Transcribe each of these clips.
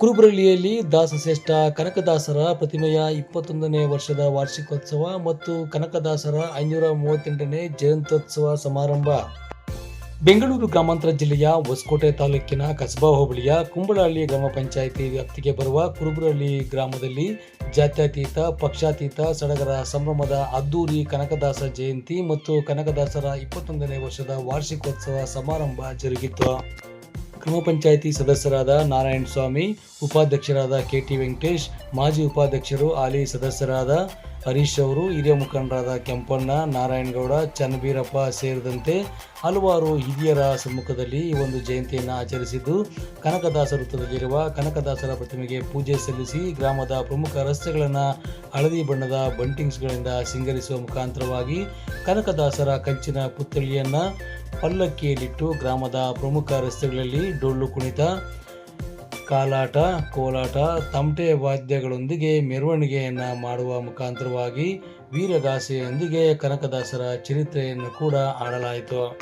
ಕುರುಬರಳ್ಳಿಯಲ್ಲಿ ದಾಸಶ್ರೇಷ್ಠ ಕನಕದಾಸರ ಪ್ರತಿಮೆಯ ಇಪ್ಪತ್ತೊಂದನೇ ವರ್ಷದ ವಾರ್ಷಿಕೋತ್ಸವ ಮತ್ತು ಕನಕದಾಸರ ಐನೂರ ಮೂವತ್ತೆಂಟನೇ ಜಯಂತ್ಯೋತ್ಸವ ಸಮಾರಂಭ. ಬೆಂಗಳೂರು ಗ್ರಾಮಾಂತರ ಜಿಲ್ಲೆಯ ಹೊಸಕೋಟೆ ತಾಲೂಕಿನ ಕಸಬಾ ಹೋಬಳಿಯ ಕುಂಬಳಹಳ್ಳಿ ಗ್ರಾಮ ಪಂಚಾಯಿತಿ ವ್ಯಾಪ್ತಿಗೆ ಬರುವ ಕುರುಬರಳ್ಳಿ ಗ್ರಾಮದಲ್ಲಿ ಜಾತ್ಯತೀತ, ಪಕ್ಷಾತೀತ, ಸಡಗರ, ಸಂಭ್ರಮದ ಅದ್ದೂರಿ ಕನಕದಾಸ ಜಯಂತಿ ಮತ್ತು ಕನಕದಾಸರ ಇಪ್ಪತ್ತೊಂದನೇ ವರ್ಷದ ವಾರ್ಷಿಕೋತ್ಸವ ಸಮಾರಂಭ ಜರುಗಿತು. ಗ್ರಾಮ ಪಂಚಾಯಿತಿ ಸದಸ್ಯರಾದ ನಾರಾಯಣ ಸ್ವಾಮಿ, ಉಪಾಧ್ಯಕ್ಷರಾದ ಕೆ ಟಿ ವೆಂಕಟೇಶ್, ಮಾಜಿ ಉಪಾಧ್ಯಕ್ಷರು ಹಾಲಿ ಸದಸ್ಯರಾದ ಹರೀಶ್ ಅವರು, ಹಿರಿಯ ಮುಖಂಡರಾದ ಕೆಂಪಣ್ಣ, ನಾರಾಯಣಗೌಡ, ಚನ್ನಬೀರಪ್ಪ ಸೇರಿದಂತೆ ಹಲವಾರು ಹಿರಿಯರ ಸಮ್ಮುಖದಲ್ಲಿ ಈ ಒಂದು ಜಯಂತಿಯನ್ನು ಆಚರಿಸಿದ್ದು, ಕನಕದಾಸ ವೃತ್ತದಲ್ಲಿರುವ ಕನಕದಾಸರ ಪ್ರತಿಮೆಗೆ ಪೂಜೆ ಸಲ್ಲಿಸಿ ಗ್ರಾಮದ ಪ್ರಮುಖ ರಸ್ತೆಗಳನ್ನು ಹಳದಿ ಬಣ್ಣದ ಬಂಟಿಂಗ್ಸ್ಗಳಿಂದ ಸಿಂಗರಿಸುವ ಮುಖಾಂತರವಾಗಿ ಕನಕದಾಸರ ಕಂಚಿನ ಪುತ್ಥಳಿಯನ್ನು ಪಲ್ಲಕ್ಕಿಯಲ್ಲಿಟ್ಟು ಗ್ರಾಮದ ಪ್ರಮುಖ ರಸ್ತೆಗಳಲ್ಲಿ ಡೊಳ್ಳು ಕುಣಿತ, ಕಾಲಾಟ, ಕೋಲಾಟ ತಮಟೆ ವಾದ್ಯಗಳೊಂದಿಗೆ ಮೆರವಣಿಗೆಯನ್ನು ಮಾಡುವ ಮುಖಾಂತರವಾಗಿ ವೀರಗಾಸೆಯೊಂದಿಗೆ ಕನಕದಾಸರ ಚರಿತ್ರೆಯನ್ನು ಕೂಡ ಆಡಲಾಯಿತು.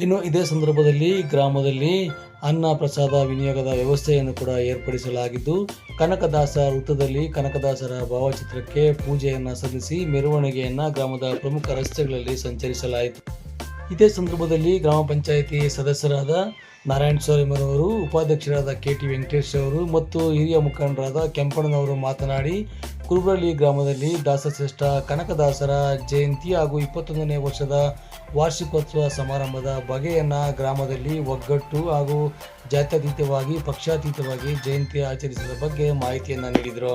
ಇನ್ನು ಇದೇ ಸಂದರ್ಭದಲ್ಲಿ ಗ್ರಾಮದಲ್ಲಿ ಅನ್ನ ಪ್ರಸಾದ ವಿನಿಯೋಗದ ವ್ಯವಸ್ಥೆಯನ್ನು ಕೂಡ ಏರ್ಪಡಿಸಲಾಗಿದ್ದು, ಕನಕದಾಸ ವೃತ್ತದಲ್ಲಿ ಕನಕದಾಸರ ಭಾವಚಿತ್ರಕ್ಕೆ ಪೂಜೆಯನ್ನು ಸಲ್ಲಿಸಿ ಮೆರವಣಿಗೆಯನ್ನು ಗ್ರಾಮದ ಪ್ರಮುಖ ರಸ್ತೆಗಳಲ್ಲಿ ಸಂಚರಿಸಲಾಯಿತು. ಇದೇ ಸಂದರ್ಭದಲ್ಲಿ ಗ್ರಾಮ ಪಂಚಾಯಿತಿ ಸದಸ್ಯರಾದ ನಾರಾಯಣ ಸ್ವಾಮಿರವರು ಉಪಾಧ್ಯಕ್ಷರಾದ ಕೆ ಟಿ ವೆಂಕಟೇಶ್ ಅವರು ಮತ್ತು ಹಿರಿಯ ಮುಖಂಡರಾದ ಕೆಂಪಣ್ಣನವರು ಮಾತನಾಡಿ, ಕುರುಬರಳ್ಳಿ ಗ್ರಾಮದಲ್ಲಿ ದಾಸಶ್ರೇಷ್ಠ, ಕನಕದಾಸರ ಜಯಂತಿ ಹಾಗೂ ಇಪ್ಪತ್ತೊಂದನೇ ವರ್ಷದ ವಾರ್ಷಿಕೋತ್ಸವ ಸಮಾರಂಭದ ಬಗೆಯನ್ನು ಗ್ರಾಮದಲ್ಲಿ ಒಗ್ಗಟ್ಟು ಹಾಗೂ ಜಾತ್ಯತೀತವಾಗಿ, ಪಕ್ಷಾತೀತವಾಗಿ ಜಯಂತಿ ಆಚರಿಸಿದ ಬಗ್ಗೆ ಮಾಹಿತಿಯನ್ನು ನೀಡಿದರು.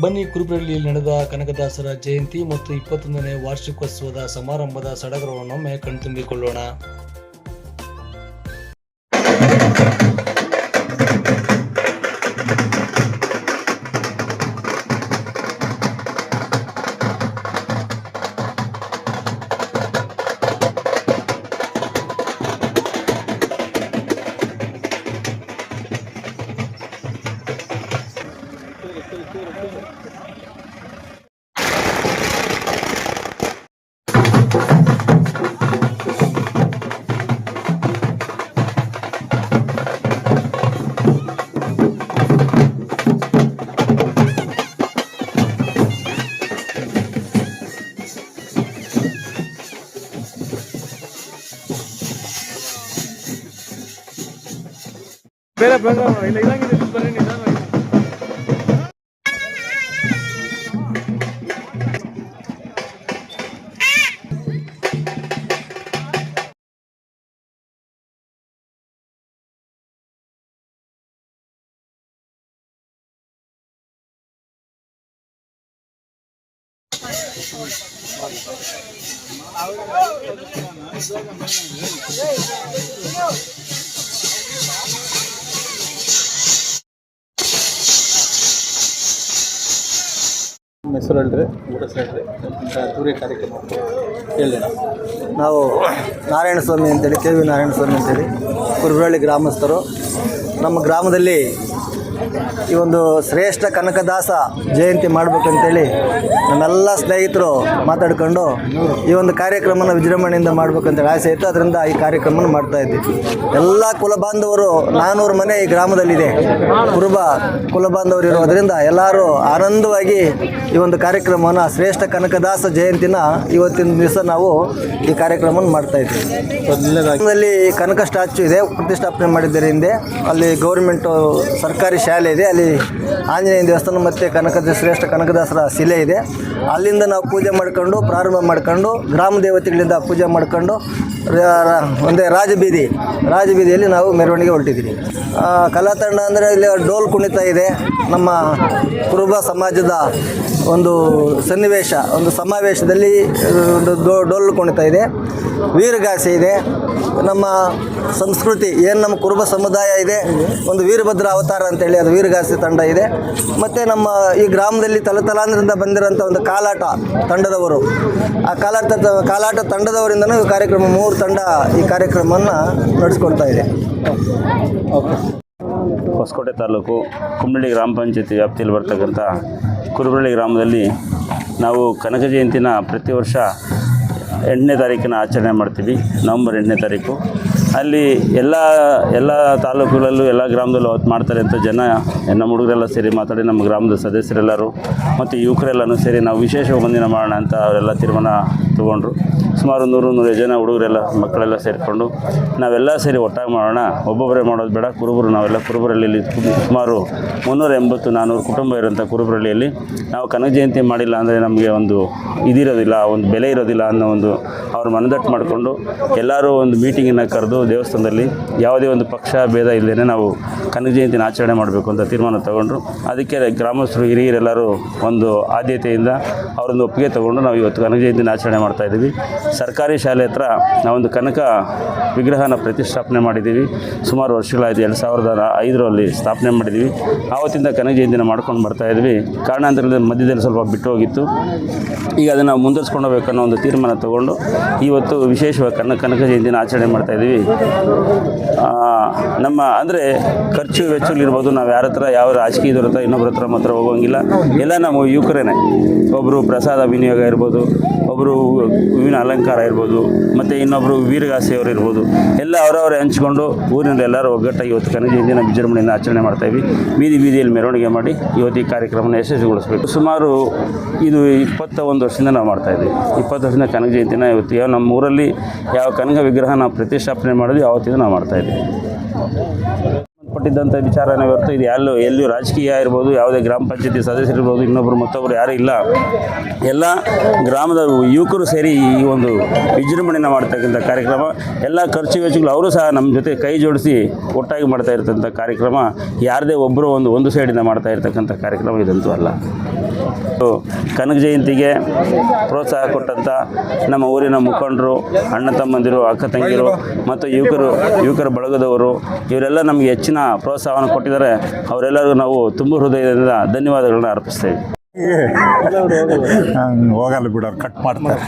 ಬನ್ನಿ ಕುರುಬರಳ್ಳಿಯಲ್ಲಿ ನಡೆದ ಕನಕದಾಸರ ಜಯಂತಿ ಮತ್ತು ಇಪ್ಪತ್ತೊಂದನೇ ವಾರ್ಷಿಕೋತ್ಸವದ ಸಮಾರಂಭದ ಸಡಗರವನ್ನೊಮ್ಮೆ ಕಣ್ತುಂಬಿಕೊಳ್ಳೋಣ. ಬೇರೆ ಬೇರೆ ಇಲ್ಲ ಇದಂಗಿದೆ ಬರೀ ನಿಧಾನವಾಗಿ ಹೆಸರು ಹೇಳ್ರಿ? ಊಟ ಹೇಳ್ರಿ. ದೂರಿ ಕಾರ್ಯಕ್ರಮ ಹೇಳಿ. ನಾವು ನಾರಾಯಣ ಸ್ವಾಮಿ ಅಂತೇಳಿ ಕೆ ವಿ ನಾರಾಯಣ ಸ್ವಾಮಿ ಅಂತೇಳಿ ಕುರುಬಳ್ಳಿ ಗ್ರಾಮಸ್ಥರು. ನಮ್ಮ ಗ್ರಾಮದಲ್ಲಿ ಈ ಒಂದು ಶ್ರೇಷ್ಠ ಕನಕದಾಸ ಜಯಂತಿ ಮಾಡಬೇಕಂತೇಳಿ ನಮ್ಮೆಲ್ಲ ಸ್ನೇಹಿತರು ಮಾತಾಡ್ಕೊಂಡು ಈ ಒಂದು ಕಾರ್ಯಕ್ರಮನ ವಿಜೃಂಭಣೆಯಿಂದ ಮಾಡ್ಬೇಕಂತೇಳಿ ಆಸೆ ಇತ್ತು. ಅದರಿಂದ ಈ ಕಾರ್ಯಕ್ರಮನ ಮಾಡ್ತಾ ಇದ್ವಿ. ಎಲ್ಲ ಕುಲ ಬಾಂಧವರು ನಾನ್ನೂರು ಮನೆ ಈ ಗ್ರಾಮದಲ್ಲಿದೆ. ಕುರುಬ ಕುಲ ಬಾಂಧವರು ಇರೋದರಿಂದ ಎಲ್ಲರೂ ಆನಂದವಾಗಿ ಈ ಒಂದು ಕಾರ್ಯಕ್ರಮವನ್ನು ಶ್ರೇಷ್ಠ ಕನಕದಾಸ ಜಯಂತಿನ ಇವತ್ತಿನ ದಿವಸ ನಾವು ಈ ಕಾರ್ಯಕ್ರಮವನ್ನು ಮಾಡ್ತಾ ಮೊದಲನೇದಾಗಿ ಕನಕ ಸ್ಟ್ಯಾಚು ಇದೆ, ಪ್ರತಿಷ್ಠಾಪನೆ ಮಾಡಿದ್ದರಿಂದ ಅಲ್ಲಿ ಗೌರ್ಮೆಂಟು ಸರ್ಕಾರಿ ಶಾಲೆ ಇದೆ. ಅಲ್ಲಿ ಆಂಜನೇಯ ದೇವಸ್ಥಾನ ಮತ್ತು ಕನಕದ ಶ್ರೇಷ್ಠ ಕನಕದಾಸರ ಶಿಲೆ ಇದೆ. ಅಲ್ಲಿಂದ ನಾವು ಪೂಜೆ ಮಾಡ್ಕೊಂಡು, ಪ್ರಾರಂಭ ಮಾಡ್ಕೊಂಡು, ಗ್ರಾಮ ದೇವತೆಗಳಿಂದ ಪೂಜೆ ಮಾಡ್ಕೊಂಡು ಒಂದೇ ರಾಜಬೀದಿ, ರಾಜಬೀದಿಯಲ್ಲಿ ನಾವು ಮೆರವಣಿಗೆ ಹೊರಟಿದ್ದೀವಿ. ಕಲಾತಂಡ ಕಲಾ ತಂಡ ಅಂದರೆ ಇಲ್ಲಿ ಡೋಲ್ ಕುಣಿತ ಇದೆ. ನಮ್ಮ ಕುರುಬ ಸಮಾಜದ ಒಂದು ಸನ್ನಿವೇಶ, ಒಂದು ಸಮಾವೇಶದಲ್ಲಿ ಒಂದು ಡೋಲು ಕುಣಿತ ಇದೆ. ವೀರಗಾಸೆ ಇದೆ. ನಮ್ಮ ಸಂಸ್ಕೃತಿ, ಏನು ನಮ್ಮ ಕುರುಬ ಸಮುದಾಯ ಇದೆ, ಒಂದು ವೀರಭದ್ರ ಅವತಾರ ಅಂತೇಳಿ ಅದು ವೀರಗಾಸೆ ತಂಡ ಇದೆ. ಮತ್ತು ನಮ್ಮ ಈ ಗ್ರಾಮದಲ್ಲಿ ತಲತಲಾಂತರದಿಂದ ಬಂದಿರೋಂಥ ಒಂದು ಕಾಲಾಟ ತಂಡದವರು. ಆ ಕಾಲಾಟ ಕಾಲಾಟ ತಂಡದವರಿಂದನೂ ಈ ಕಾರ್ಯಕ್ರಮ, ಮೂರು ತಂಡ ಈ ಕಾರ್ಯಕ್ರಮವನ್ನು ನಡೆಸ್ಕೊಳ್ತಾ ಇದೆ. ಹೊಸಕೋಟೆ ತಾಲೂಕು ಕುಂಬಳ್ಳಿ ಗ್ರಾಮ ಪಂಚಾಯತಿ ವ್ಯಾಪ್ತಿಯಲ್ಲಿ ಬರ್ತಕ್ಕಂಥ ಕುರುಬಳ್ಳಿ ಗ್ರಾಮದಲ್ಲಿ ನಾವು ಕನಕ ಜಯಂತಿನ ಪ್ರತಿ ವರ್ಷ ಎಂಟನೇ ತಾರೀಕಿನ ಆಚರಣೆ ಮಾಡ್ತೀವಿ, ನವಂಬರ್ ಎಂಟನೇ ತಾರೀಕು. ಅಲ್ಲಿ ಎಲ್ಲ ಎಲ್ಲ ತಾಲೂಕುಗಳಲ್ಲೂ, ಎಲ್ಲ ಗ್ರಾಮದಲ್ಲೂ ಅವತ್ತು ಮಾಡ್ತಾರೆ ಅಂತ ಜನ. ನಮ್ಮ ಹುಡುಗರೆಲ್ಲ ಸೇರಿ ಮಾತಾಡಿ, ನಮ್ಮ ಗ್ರಾಮದ ಸದಸ್ಯರೆಲ್ಲರೂ, ಮತ್ತು ಯುವಕರೆಲ್ಲನೂ ಸೇರಿ ನಾವು ವಿಶೇಷ ಒಂದಿನ ಮಾಡೋಣ ಅಂತ ಅವರೆಲ್ಲ ತೀರ್ಮಾನ ತೊಗೊಂಡ್ರು ಸುಮಾರು ನೂರು ನೂರು ಜನ ಹುಡುಗರೆಲ್ಲ, ಮಕ್ಕಳೆಲ್ಲ ಸೇರಿಕೊಂಡು ನಾವೆಲ್ಲ ಸೇರಿ ಒಟ್ಟಾಗಿ ಮಾಡೋಣ, ಒಬ್ಬೊಬ್ಬರೇ ಮಾಡೋದು ಬೇಡ, ಕುರುಬರು ನಾವೆಲ್ಲ ಕುರುಬರಳ್ಳಿಯಲ್ಲಿ ಸುಮಾರು ಮುನ್ನೂರ ಎಂಬತ್ತು ನಾನ್ನೂರು ಕುಟುಂಬ ಇರೋಂಥ ಕುರುಬರಳ್ಳಿಯಲ್ಲಿ ನಾವು ಕನಕ ಜಯಂತಿ ಮಾಡಿಲ್ಲ ಅಂದರೆ ನಮಗೆ ಒಂದು ಇದಿರೋದಿಲ್ಲ, ಒಂದು ಬೆಲೆ ಇರೋದಿಲ್ಲ ಅನ್ನೋ ಒಂದು ಅವ್ರ ಮನದಟ್ಟು ಮಾಡಿಕೊಂಡು ಎಲ್ಲರೂ ಒಂದು ಮೀಟಿಂಗನ್ನು ಕರೆದು ದೇವಸ್ಥಾನದಲ್ಲಿ ಯಾವುದೇ ಒಂದು ಪಕ್ಷ, ಭೇದ ಇಲ್ಲದೇ ನಾವು ಕನಕ ಜಯಂತಿನ ಆಚರಣೆ ಮಾಡಬೇಕು ಅಂತ ತೀರ್ಮಾನ ತಗೊಂಡ್ರು. ಅದಕ್ಕೆ ಗ್ರಾಮಸ್ಥರು, ಹಿರಿಯರೆಲ್ಲರೂ ಒಂದು ಆದ್ಯತೆಯಿಂದ ಅವರೊಂದು ಒಪ್ಪಿಗೆ ತಗೊಂಡು ನಾವು ಇವತ್ತು ಕನಕ ಜಯಂತಿನ ಆಚರಣೆ ಇದ್ದೀವಿ. ಸರ್ಕಾರಿ ಶಾಲೆ ಹತ್ರ ನಾವೊಂದು ಕನಕ ವಿಗ್ರಹನ ಪ್ರತಿಷ್ಠಾಪನೆ ಮಾಡಿದ್ದೀವಿ. ಸುಮಾರು ವರ್ಷಗಳಾಯಿತು ಎರಡು ಸಾವಿರದ ಐದರಲ್ಲಿ ಸ್ಥಾಪನೆ ಮಾಡಿದ್ದೀವಿ. ಆವತ್ತಿಂದ ಕನಕ ಜಯಂತಿನ ಮಾಡ್ಕೊಂಡು ಬರ್ತಾ ಇದ್ವಿ. ಕಾರಣಾಂತರದ ಮಧ್ಯದಲ್ಲಿ ಸ್ವಲ್ಪ ಬಿಟ್ಟು ಹೋಗಿತ್ತು. ಈಗ ಅದನ್ನು ಮುಂದುವರ್ಸ್ಕೊಂಡು ಹೋಗ್ಬೇಕನ್ನೋ ಒಂದು ತೀರ್ಮಾನ ತಗೊಂಡು ಇವತ್ತು ವಿಶೇಷವಾಗಿ ಕನಕ ಕನಕ ಜಯಂತಿನ ಆಚರಣೆ ಮಾಡ್ತಾ ಆ, ನಮ್ಮ ಅಂದರೆ ಖರ್ಚು ವೆಚ್ಚಗಳಿರ್ಬೋದು ನಾವು ಯಾರ ಹತ್ರ ಯಾವ ರಾಜಕೀಯ ಹತ್ರ ಇನ್ನೊಬ್ಬರ ಹತ್ರ ಮಾತ್ರ ಹೋಗೋಂಗಿಲ್ಲ. ಎಲ್ಲ ನಮ್ಮ ಯುವಕರೇನೆ. ಒಬ್ಬರು ಪ್ರಸಾದ ವಿನಿಯೋಗ ಇರ್ಬೋದು. ಒಬ್ಬರು ಹೂವಿನ ಅಲಂಕಾರ ಇರ್ಬೋದು, ಮತ್ತು ಇನ್ನೊಬ್ಬರು ವೀರಗಾಸೆಯವರು ಇರ್ಬೋದು, ಎಲ್ಲ ಅವರವರೇ ಹಂಚ್ಕೊಂಡು ಊರಿನಲ್ಲಿ ಎಲ್ಲರೂ ಒಗ್ಗಟ್ಟಾಗಿ ಇವತ್ತು ಕನಕ ಜಯಂತಿನ ವಿಜೃಂಭಣೆಯಿಂದ ಆಚರಣೆ ಮಾಡ್ತಾಯಿದ್ವಿ ಬೀದಿ ಬೀದಿಯಲ್ಲಿ ಮೆರವಣಿಗೆ ಮಾಡಿ ಇವತ್ತು ಈ ಕಾರ್ಯಕ್ರಮನ ಯಶಸ್ವಿಗೊಳಿಸಬೇಕು. ಸುಮಾರು ಇದು ಇಪ್ಪತ್ತ ಒಂದು ವರ್ಷದಿಂದ ನಾವು ಮಾಡ್ತಾಯಿದ್ದೀವಿ ಇಪ್ಪತ್ತು ವರ್ಷದಿಂದ ಕನಕ ಜಯಂತಿನ ಇವತ್ತು ಯಾವ ನಮ್ಮ ಊರಲ್ಲಿ ಯಾವ ಕನಕ ವಿಗ್ರಹ ನಾವು ಪ್ರತಿಷ್ಠಾಪನೆ ಮಾಡಿದ್ವಿ ಯಾವತ್ತಿಂದ ನಾವು ಮಾಡ್ತಾ ಸಂಬಂಧಪಟ್ಟಿದ್ದಂಥ ವಿಚಾರನೇ ಹೊರತು ಇದು ಎಲ್ಲೂ ಎಲ್ಲಿಯೂ ರಾಜಕೀಯ ಇರ್ಬೋದು, ಯಾವುದೇ ಗ್ರಾಮ ಪಂಚಾಯತಿ ಸದಸ್ಯರಿರ್ಬೋದು ಇನ್ನೊಬ್ಬರು ಮತ್ತೊಬ್ಬರು ಯಾರೂ ಇಲ್ಲ. ಎಲ್ಲ ಗ್ರಾಮದ ಯುವಕರು ಸೇರಿ ಈ ಒಂದು ವಿಜೃಂಭಣೆಯನ್ನು ಮಾಡ್ತಕ್ಕಂಥ ಕಾರ್ಯಕ್ರಮ. ಎಲ್ಲ ಖರ್ಚು ವೆಚ್ಚಗಳು ಅವರು ಸಹ ನಮ್ಮ ಜೊತೆ ಕೈ ಜೋಡಿಸಿ ಒಟ್ಟಾಗಿ ಮಾಡ್ತಾ ಇರ್ತಕ್ಕಂಥ ಕಾರ್ಯಕ್ರಮ. ಯಾರದೇ ಒಬ್ಬರು ಒಂದು ಒಂದು ಸೈಡಿಂದ ಮಾಡ್ತಾ ಇರ್ತಕ್ಕಂಥ ಕಾರ್ಯಕ್ರಮ ಇದಂತೂ ಅಲ್ಲ. ಕನಕ ಜಯಂತಿಗೆ ಪ್ರೋತ್ಸಾಹ ಕೊಟ್ಟಂಥ ನಮ್ಮ ಊರಿನ ಮುಖಂಡರು, ಅಣ್ಣ ತಮ್ಮಂದಿರು, ಅಕ್ಕ ತಂಗಿರು ಮತ್ತು ಯುವಕರು, ಯುವಕರ ಬಳಗದವರು, ಇವರೆಲ್ಲ ನಮಗೆ ಹೆಚ್ಚಿನ ಪ್ರೋತ್ಸಾಹವನ್ನು ಕೊಟ್ಟಿದ್ದಾರೆ. ಅವರೆಲ್ಲರಿಗೂ ನಾವು ತುಂಬ ಹೃದಯದಿಂದ ಧನ್ಯವಾದಗಳನ್ನ ಅರ್ಪಿಸ್ತೇವೆ. ಹೋಗಲ್ಲ ಬಿಡೋರು ಕಟ್ ಮಾಡ್ತಾರೆ.